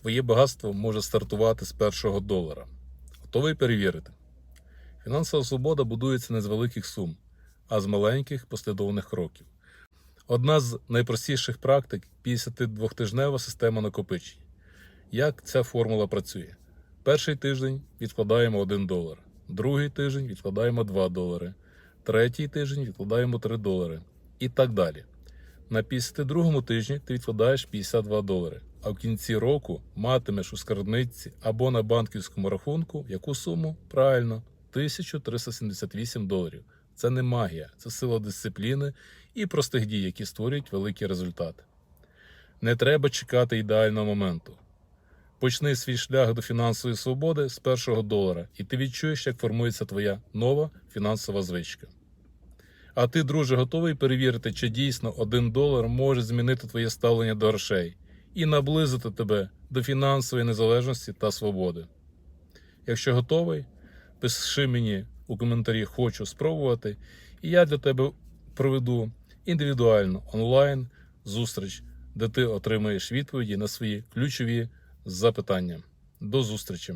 Твоє багатство може стартувати з першого долара. Готовий перевірити? Фінансова свобода будується не з великих сум, а з маленьких послідовних кроків. Одна з найпростіших практик 52-тижнева система накопичень. Як ця формула працює? Перший тиждень відкладаємо 1 долар, другий тиждень відкладаємо 2 долари, третій тиждень відкладаємо 3 долари і так далі. На 52-му тижні ти відкладаєш 52 долари, а в кінці року матимеш у скарбниці або на банківському рахунку яку суму? Правильно, 1378 доларів. Це не магія, це сила дисципліни і простих дій, які створюють великі результати. Не треба чекати ідеального моменту. Почни свій шлях до фінансової свободи з першого долара, і ти відчуєш, як формується твоя нова фінансова звичка. А ти, друже, готовий перевірити, чи дійсно один долар може змінити твоє ставлення до грошей і наблизити тебе до фінансової незалежності та свободи. Якщо готовий, пиши мені у коментарі Хочу спробувати, і я для тебе проведу індивідуальну онлайн зустріч, де ти отримаєш відповіді на свої ключові запитання. До зустрічі!